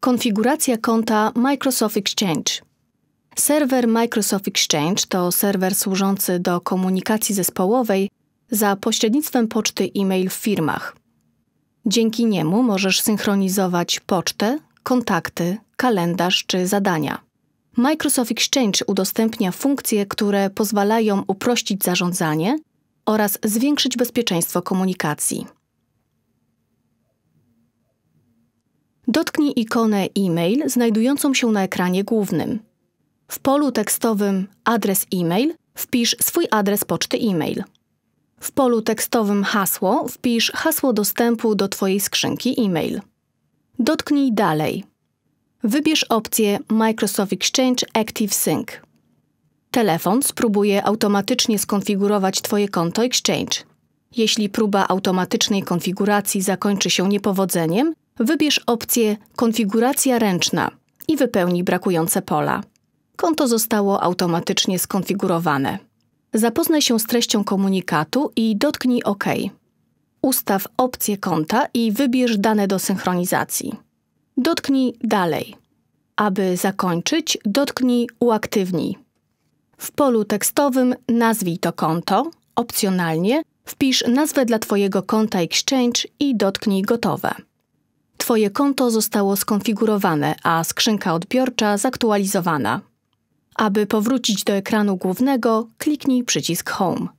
Konfiguracja konta Microsoft Exchange. Serwer Microsoft Exchange to serwer służący do komunikacji zespołowej za pośrednictwem poczty e-mail w firmach. Dzięki niemu możesz synchronizować pocztę, kontakty, kalendarz czy zadania. Microsoft Exchange udostępnia funkcje, które pozwalają uprościć zarządzanie oraz zwiększyć bezpieczeństwo komunikacji. Dotknij ikonę e-mail znajdującą się na ekranie głównym. W polu tekstowym Adres e-mail wpisz swój adres poczty e-mail. W polu tekstowym Hasło wpisz hasło dostępu do Twojej skrzynki e-mail. Dotknij Dalej. Wybierz opcję Microsoft Exchange Active Sync. Telefon spróbuje automatycznie skonfigurować Twoje konto Exchange. Jeśli próba automatycznej konfiguracji zakończy się niepowodzeniem, wybierz opcję Konfiguracja ręczna i wypełnij brakujące pola. Konto zostało automatycznie skonfigurowane. Zapoznaj się z treścią komunikatu i dotknij OK. Ustaw opcję konta i wybierz dane do synchronizacji. Dotknij Dalej. Aby zakończyć, dotknij Uaktywnij. W polu tekstowym nazwij to konto, opcjonalnie wpisz nazwę dla Twojego konta Exchange i dotknij Gotowe. Twoje konto zostało skonfigurowane, a skrzynka odbiorcza zaktualizowana. Aby powrócić do ekranu głównego, kliknij przycisk Home.